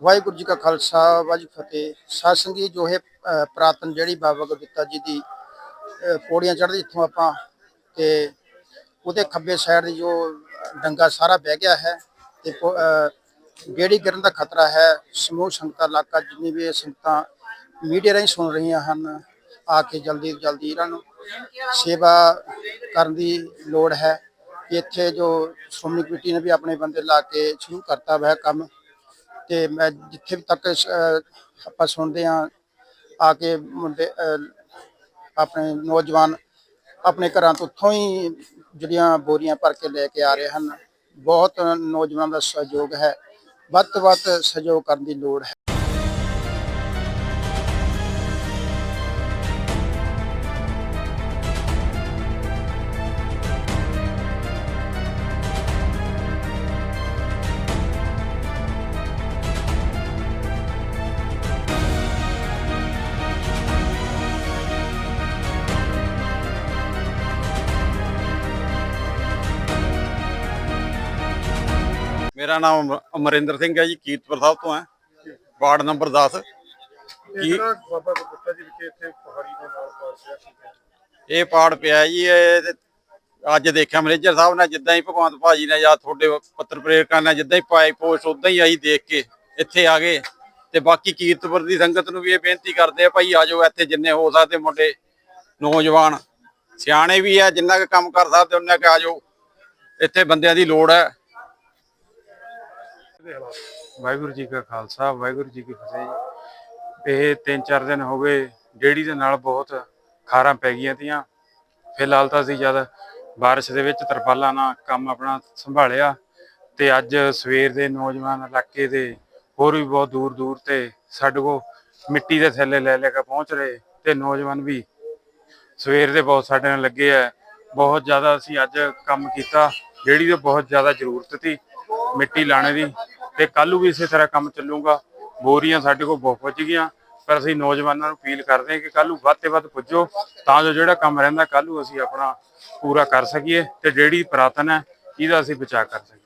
ਵਾਹਿਗੁਰੂ ਜੀ ਕਾ ਖਾਲਸਾ ਵਾਹਿਗੁਰੂ ਜੀ ਫਤਿਹ। ਸਾਧ ਸੰਗਤ ਜੋ ਹੈ ਅ, ਪ੍ਰਾਤਨ ਜਿਹੜੀ ਬਾਬਾ ਗੁਰਦਿੱਤਾ ਜੀ ਦੀ ਪੌੜੀਆਂ ਚੜ੍ਹਦੀ ਇੱਥੋਂ ਆਪਾਂ ਤੇ ਉਹਦੇ ਖੱਬੇ ਸਾਈਡ ਦੀ ਜੋ ਡੰਗਾ ਸਾਰਾ ਬਹਿ ਗਿਆ ਹੈ ਤੇ ਪੌ- ਗੇੜੀ ਗਿਰਨ ਦਾ ਖਤਰਾ ਹੈ। ਸਮੂਹ ਸੰਗਤਾਂ ਇਲਾਕਾ ਜਿੰਨੀ ਵੀ ਇਹ ਸੰਗਤਾਂ ਮੀਡੀਆ ਰਾਹੀਂ ਸੁਣ ਰਹੀਆਂ ਹਨ ਆ ਕੇ ਜਲਦੀ ਤੋਂ ਜਲਦੀ ਇਹਨਾਂ ਨੂੰ ਸੇਵਾ ਕਰਨ ਦੀ ਲੋੜ ਹੈ। ਇੱਥੇ ਜੋ ਸ਼੍ਰੋਮਣੀ ਕਮੇਟੀ ਨੇ ਵੀ ਆਪਣੇ ਬੰਦੇ ਲਾ ਕੇ ਸ਼ੁਰੂ ਕਰਤਾ ਹੋਇਆ ਕੰਮ ਤੇ ਮੈਂ ਜਿੱਥੇ ਵੀ ਤੱਕ ਅਹ, ਆਪਾਂ ਸੁਣਦੇ ਹਾਂ ਆ ਕੇ ਮੁੰਡੇ ਅਹ, ਆਪਣੇ ਨੌਜਵਾਨ ਆਪਣੇ ਘਰਾਂ ਤੋਂ ਉੱਥੋਂ ਹੀ ਜਿਹੜੀਆਂ ਬੋਰੀਆਂ ਭਰ ਕੇ ਲੈ ਕੇ ਆ ਰਹੇ ਹਨ। ਬਹੁਤ ਨੌਜਵਾਨਾਂ ਦਾ ਸਹਿਯੋਗ ਹੈ। ਵੱਧ ਤੋਂ ਵੱਧ ਸਹਿਯੋਗ ਕਰਨ ਦੀ ਲੋੜ ਹੈ। ਮੇਰਾ ਨਾਮ ਅਮਰ- ਅਮਰਿੰਦਰ ਸਿੰਘ ਹੈ ਜੀ ਕੀਰਤਪੁਰ ਸਾਹਿਬ ਤੋਂ ਹੈ। ਵਾਰਡ ਨੰਬਰ 10 ਕੀ ਬਾਬਾ ਗੁਰਦਿੱਤਾ ਜੀ ਵਿਖੇ ਇੱਥੇ ਪਹਾੜੀ ਦੇ ਨਾਲ ਪਾਸ ਰਿਹਾ ਸੀ। ਇਹ ਪਾੜ ਪਿਆ ਜੀ ਇਹ ਤੇ ਅੱਜ ਦੇਖਿਆ ਮੈਨੇਜਰ ਸਾਹਿਬ ਨੇ ਜਿੱਦਾਂ ਹੀ ਭਗਵੰਤ ਭਾਜੀ ਨੇ ਜਾਂ ਤੁਹਾਡੇ ਪੱਤਰ ਪ੍ਰੇਰਕਾਂ ਨੇ ਜਿੱਦਾਂ ਹੀ ਪਾਈ ਪੋਸਟ ਉਦਾਂ ਹੀ ਆਈ ਦੇਖ ਕੇ ਇੱਥੇ ਆ ਗਏ। ਤੇ ਬਾਕੀ ਕੀਰਤਪੁਰ ਦੀ ਸੰਗਤ ਨੂੰ ਵੀ ਇਹ ਬੇਨਤੀ ਕਰਦੇ ਆ ਭਾਈ ਆਜੋ ਇੱਥੇ ਜਿੰਨੇ ਹੋ ਸਕਦੇ ਮੁੰਡੇ ਨੌਜਵਾਨ। ਸਿਆਣੇ ਵੀ ਆ ਜਿੰਨਾ ਕੁ ਕੰਮ ਕਰ ਸਕਦੇ ਉਹਨਾਂ ਕੁ ਆਜੋ। ਇੱਥੇ ਬੰਦਿਆਂ ਦੀ ਲੋੜ ਹੈ। ਵਾਹਿਗੁਰੂ ਜੀ ਕਾ ਖਾਲਸਾ, ਵਾਹਿਗੁਰੂ ਜੀ ਕੀ ਫਤਿਹ ਜੀ। ਇਹ ਤਿੰਨ ਚਾਰ ਦਿਨ ਹੋ ਗਏ ਡੇੜੀ ਦੇ ਨਾਲ ਬਹੁਤ ਖਾਰਾਂ ਪੈ ਗਈਆਂ ਤੀਆਂ। ਫਿਲਹਾਲ ਤਾਂ ਅਸੀਂ ਜਦ ਬਾਰਿਸ਼ ਦੇ ਵਿੱਚ ਤਰਪਾਲਾਂ ਨਾਲ ਕੰਮ ਆਪਣਾ ਸੰਭਾਲਿਆ ਤੇ ਅੱਜ ਸਵੇਰ ਦੇ ਨੌਜਵਾਨ ਇਲਾਕੇ ਦੇ ਹੋਰ ਵੀ ਬਹੁਤ ਦੂਰ ਦੂਰ ਤੇ ਸਾਡੇ ਕੋ ਮਿੱਟੀ ਦੇ ਥੈਲੇ ਲੈ ਲੈ ਕੇ ਪਹੁੰਚ ਰਹੇ ਤੇ ਨੌਜਵਾਨ ਵੀ ਸਵੇਰ ਦੇ ਬਹੁਤ ਸਾਡੇ ਨਾਲ ਲੱਗੇ ਆ। ਬਹੁਤ ਜ਼ਿਆਦਾ ਅਸੀਂ ਅੱਜ ਕੰਮ ਕੀਤਾ ਜਿਹੜੀ ਦੀ ਬਹੁਤ ਜ਼ਿਆਦਾ ਜ਼ਰੂਰਤ ਸੀ। ਮਿੱਟੀ ਲਾਣੇ ਦੀ ਤੇ ਕੱਲ੍ਹ ਨੂੰ ਵੀ ਇਸੇ ਤਰ੍ਹਾਂ ਕੰਮ ਚੱਲੂਗਾ। ਬੋਰੀਆਂ ਸਾਡੇ ਕੋਲ ਬਹੁਤ ਪਹੁੰਚ ਗਈਆਂ, ਪਰ ਅਸੀਂ ਨੌਜਵਾਨਾਂ ਨੂੰ ਅਪੀਲ ਕਰਦੇ ਹਾਂ ਕਿ ਕੱਲ੍ਹ ਨੂੰ ਵੱਧ ਤੇ ਵੱਧ ਪੁੱਜੋ, ਤਾਂ ਜੋ ਜਿਹੜਾ ਕੰਮ ਰਹਿੰਦਾ ਕੱਲ੍ਹ ਨੂੰ ਅਸੀਂ ਆਪਣਾ ਪੂਰਾ ਕਰ ਸਕੀਏ ਤੇ ਜਿਹੜੀ ਪੁਰਾਤਨ ਹੈ, ਇਹਦਾ ਅਸੀਂ ਬਚਾਅ ਕਰ ਸਕੀਏ।